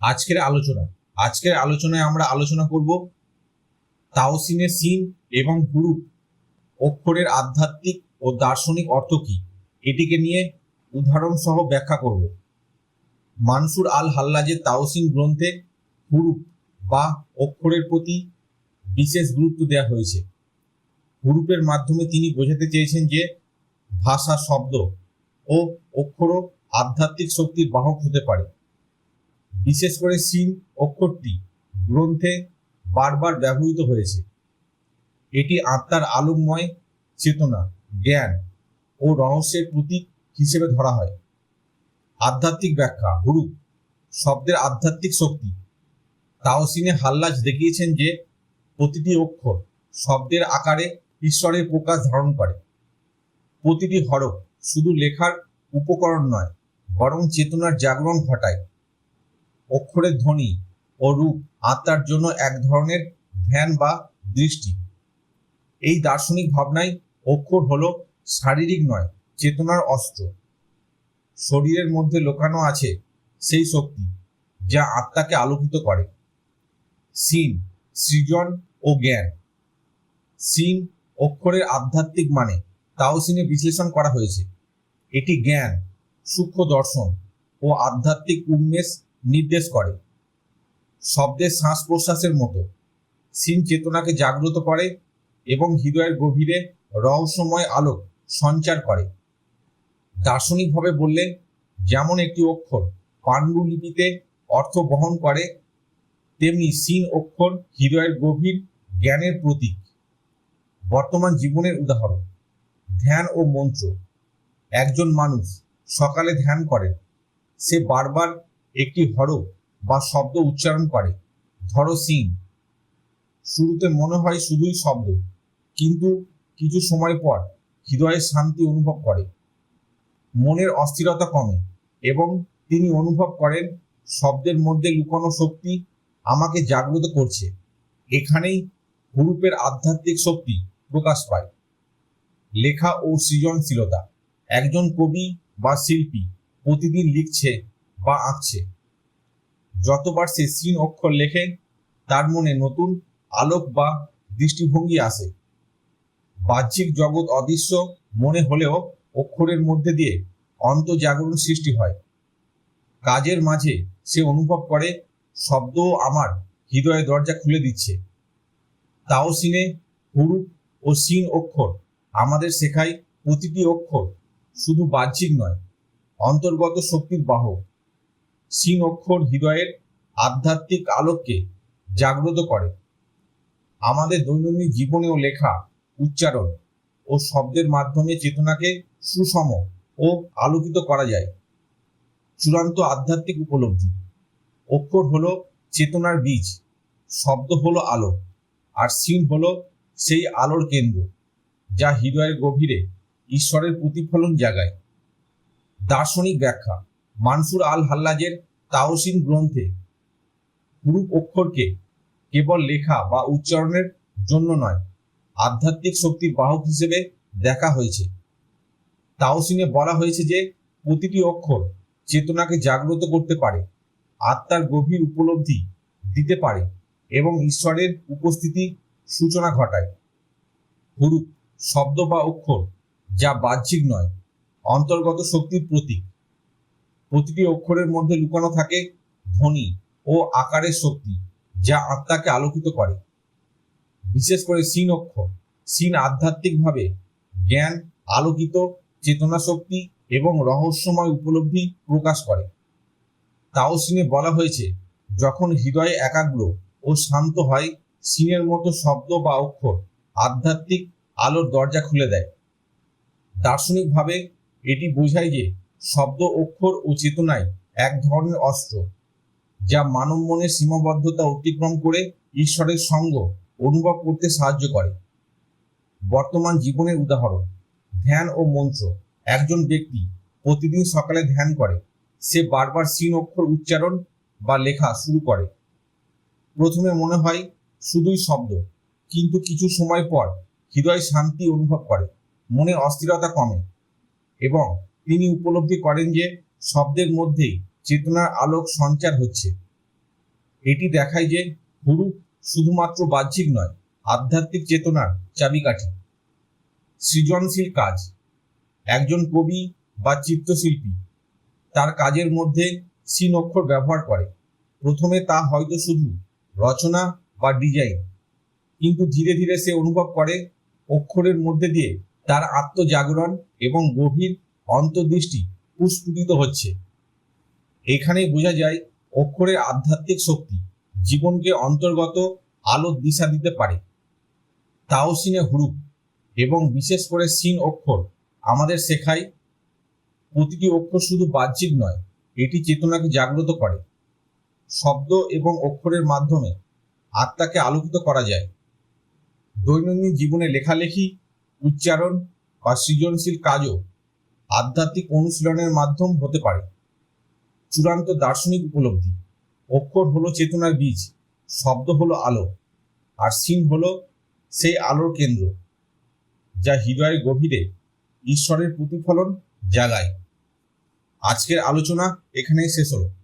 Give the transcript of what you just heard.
আজকের আলোচনা। আজকের আলোচনায় আমরা আলোচনা করব তাওসিনের সিন এবং হুরুফ অক্ষরের আধ্যাত্মিক ও দার্শনিক অর্থ কী? এটিকে নিয়ে উদাহরণ সহ ব্যাখ্যা করব। মানসুর আল হাল্লাজের তাওসিন গ্রন্থে হুরুফ বা অক্ষরের প্রতি বিশেষ গুরুত্ব দেওয়া হয়েছে। হুরুপের মাধ্যমে তিনি বোঝাতে চেয়েছেন যে ভাষা, শব্দ ও অক্ষরও আধ্যাত্মিক শক্তির বাহক হতে পারে। বিশেষ করে সিন অক্ষরটি গ্রন্থে বারবার ব্যবহৃত হয়েছে। এটি আত্মার আলোকময় চেতনা, জ্ঞান ও রহস্যের প্রতীক হিসেবে ধরা হয়। আধ্যাত্মিক ব্যাখ্যা হুরুপ শব্দের আধ্যাত্মিক শক্তি। তাওসিনে হাল্লাজ দেখিয়েছেন যে, প্রতিটি অক্ষর শব্দের আকারে ঈশ্বরের প্রকাশ ধারণ করে। প্রতিটি হরফ শুধু লেখার উপকরণ নয়, বরং চেতনার জাগরণ ঘটায়। অক্ষরের ধ্বনি ও রূপ আত্মার জন্য এক ধরনের ধ্যান বা দৃষ্টি। এই দার্শনিক ভাবনায় অক্ষর হলো শারীরিক নয়, চেতনার অস্ত্র। শরীরের মধ্যে লোকানো আছে সেই শক্তি যা আত্মাকে আলোকিত করে। সিন, সৃজন ও জ্ঞান। সিন অক্ষরের আধ্যাত্মিক মানে তাও সিনে বিশ্লেষণ করা হয়েছে। এটি জ্ঞান, সূক্ষ্ম দর্শন ও আধ্যাত্মিক উন্মেষ নির্দেশ করে। শব্দের শ্বাস প্রশ্বাসের মতো। সিন চেতনাকে জাগ্রত করে এবং হৃদয়ের গভীরে রহস্যময় আলোক সঞ্চার করে। দার্শনিকভাবে বললে, যেমন একটি অক্ষর পাণ্ডুলিপিতে অর্থ বহন করে, তেমনি সিন অক্ষর হৃদয়ের গভীর জ্ঞানের প্রতীক। বর্তমান জীবনের উদাহরণ, ধ্যান ও মন্ত্র। একজন মানুষ সকালে ধ্যান করেন, সে বারবার একটি হরফ বা শব্দ উচ্চারণ করে। ধরো সিন। শুরুতে মনে হয় শুধুই শব্দ, কিন্তু কিছু সময় পর হৃদয়ে শান্তি অনুভব করে। মনের অস্থিরতা কমে এবং তিনি অনুভব করেন, শব্দের মধ্যে লুকানো শক্তি আমাকে জাগ্রত করছে। এখানেই হুরুপের আধ্যাত্মিক শক্তি প্রকাশ পায়। লেখা ও সৃজনশীলতা। একজন কবি বা শিল্পী প্রতিদিন লিখছে বা আঁকছে। যতবার সে সিন অক্ষর লেখে, তার মনে নতুন আলোক বা দৃষ্টিভঙ্গি আসে। বাহ্যিক জগৎ অদৃশ্য মনে হলেও অক্ষরের মধ্যে দিয়ে অন্তজাগরণ সৃষ্টি হয়। কাজের মাঝে সে অনুভব করে, শব্দও আমার হৃদয়ে দরজা খুলে দিচ্ছে। তাও সিনে হুরুপ ও সিন অক্ষর আমাদের শেখায় প্রতিটি অক্ষর শুধু বাহ্যিক নয়, অন্তর্গত শক্তির বাহক। সিন অক্ষর হৃদয়ের আধ্যাত্মিক আলোককে জাগ্রত করে। আমাদের দৈনন্দিন জীবনেও লেখা, উচ্চারণ ও শব্দের মাধ্যমে চেতনাকে সুষম ও আলোকিত করা যায়। চূড়ান্ত আধ্যাত্মিক উপলব্ধি। অক্ষর হলো চেতনার বীজ, শব্দ হলো আলো, আর সিন হলো সেই আলোর কেন্দ্র, যা হৃদয়ের গভীরে ঈশ্বরের প্রতিফলন জাগায়। দার্শনিক ব্যাখ্যা। মানসুর আল হাল্লাজের তাওসিন গ্রন্থে হুরুপ অক্ষরকে কেবল লেখা বা উচ্চারণের জন্য নয়, আধ্যাত্মিক শক্তির বাহক হিসেবে দেখা হয়েছে। তাওসিনে বলা হয়েছে যে, প্রতিটি অক্ষর চেতনাকে জাগ্রত করতে পারে, আত্মার গভীর উপলব্ধি দিতে পারে এবং ঈশ্বরের উপস্থিতি সূচনা ঘটায়। হুরুপ শব্দ বা অক্ষর যা বাহ্যিক নয়, অন্তর্গত শক্তির প্রতীক। প্রতিটি অক্ষরের মধ্যে লুকানো থাকে ধ্বনি ও আকারের শক্তি যা আত্মাকে আলোকিত করে। বিশেষ করে সিন অক্ষর। সিন আধ্যাত্মিকভাবে জ্ঞান, আলোকিত চেতনা শক্তি এবং রহস্যময় উপলব্ধি প্রকাশ করে। তাও সিনে বলা হয়েছে, যখন হৃদয়ে একাগ্র ও শান্ত হয়, সিনের মতো শব্দ বা অক্ষর আধ্যাত্মিক আলোর দরজা খুলে দেয়। দার্শনিকভাবে এটি বোঝায় যে শব্দ অক্ষর ও চেতনায় এক ধরনের অস্ত্র, যা মানব মনের সীমাবদ্ধতা অতিক্রম করে ঈশ্বরের সঙ্গ অনুভব করতে সাহায্য করে। বর্তমান জীবনের উদাহরণ, ধ্যান ও মন্ত্র। একজন ব্যক্তি প্রতিদিন সকালে ধ্যান করে, সে বারবার সিন অক্ষর উচ্চারণ বা লেখা শুরু করে। প্রথমে মনে হয় শুধুই শব্দ, কিন্তু কিছু সময় পর হৃদয় শান্তি অনুভব করে মনে অস্থিরতা কমে এবং তিনি উপলব্ধি করেন যে শব্দের মধ্যেই চেতনার আলোক সঞ্চার হচ্ছে। এটি দেখায় যে হুরুপ শুধুমাত্র বাহ্যিক নয়, আধ্যাত্মিক চেতনার চাবিকাঠি। সৃজনশীল কাজ। একজন কবি বা চিত্রশিল্পী তার কাজের মধ্যে সিন অক্ষর ব্যবহার করে। প্রথমে তা হয়তো শুধু রচনা বা ডিজাইন, কিন্তু ধীরে ধীরে সে অনুভব করে অক্ষরের মধ্যে দিয়ে তার আত্মজাগরণ এবং গভীর অন্তর্দৃষ্টি পুস্ফুটিত হচ্ছে। এখানেই বোঝা যায় অক্ষরের আধ্যাত্মিক শক্তি জীবনকে অন্তর্গত আলোর দিশা দিতে পারে। তাওসিনে হুরুপ এবং বিশেষ করে সিন অক্ষর আমাদের শেখায় প্রতিটি অক্ষর শুধু বাহ্যিক নয়, এটি চেতনাকে জাগ্রত করে। শব্দ এবং অক্ষরের মাধ্যমে আত্মাকে আলোকিত করা যায়। দৈনন্দিন জীবনে লেখালেখি, উচ্চারণ বা সৃজনশীল কাজও আধ্যাত্মিক অনুশীলনের মাধ্যম হতে পারে। চূড়ান্ত দার্শনিক উপলব্ধি। অক্ষর হলো চেতনার বীজ, শব্দ হলো আলো, আর সিন হলো সেই আলোর কেন্দ্র, যা হৃদয়ের গভীরে ঈশ্বরের প্রতিফলন জাগায়। আজকের আলোচনা এখানেই শেষ হলো।